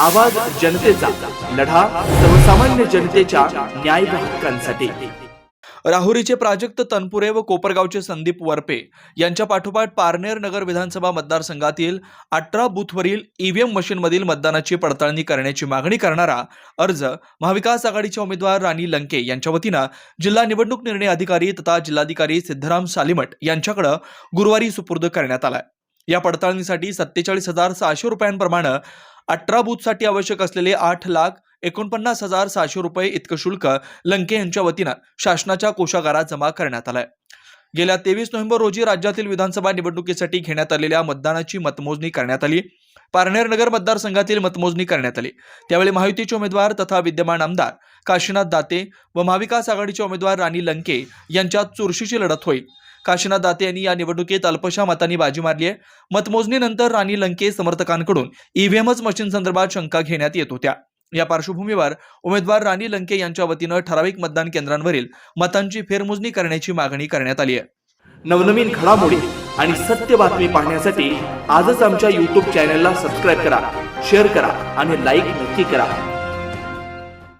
आवाज जनतेचा लढा सर्वसामान्य जनतेच्या न्याय हक्कांसाठी. राहुरीचे प्राजक्त तनपुरे व कोपरगावचे संदीप वरपे यांच्या पाठोपाठ पारनेर नगर विधानसभा मतदारसंघातील अठरा बूथवरील ईव्हीएम मशीनमधील मतदानाची पडताळणी करण्याची मागणी करणारा अर्ज महाविकास आघाडीचे उमेदवार राणी लंके यांच्या वतीनं जिल्हा निवडणूक निर्णय अधिकारी तथा जिल्हाधिकारी सिद्धराम सालिमठ यांच्याकडे गुरुवारी सुपूर्द करण्यात आलाय. या पडताळणीसाठी सत्तेचाळीस हजार सहाशे रुपयांप्रमाणे अठरा बूथसाठी आवश्यक असलेले आठ लाख एकोणपन्नास हजार सहाशे रुपये इतकं शुल्क लंके यांच्या वतीनं शासनाच्या कोशागारात जमा करण्यात आलंय. गेल्या तेवीस नोव्हेंबर रोजी राज्यातील विधानसभा निवडणुकीसाठी घेण्यात आलेल्या मतदानाची मतमोजणी करण्यात आली. पारनेर नगर मतदारसंघातील मतमोजणी करण्यात आली. त्यावेळी महायुतीचे उमेदवार तथा विद्यमान आमदार काशीनाथ दाते व महाविकास आघाडीचे उमेदवार राणी लंके यांच्यात चुरशीची लढत होईल. काशीनाथ दाते यांनी या निवडणुकीत अल्पशा मतांनी बाजी मारली आहे. मतमोजणीनंतर राणी लंके समर्थकांकडून ईव्हीएमच मशीन संदर्भात शंका घेण्यात येत होत्या. या पार्श्वभूमीवर उमेदवार राणी लंके यांच्या वतीनं ठराविक मतदान केंद्रांवरील मतांची फेरमोजणी करण्याची मागणी करण्यात आली आहे. नवनवीन घडामोडी आणि सत्य बातमी पाहण्यासाठी आजच आमच्या युट्यूब चॅनलला सबस्क्राईब करा शेअर करा आणि लाईक नक्की करा.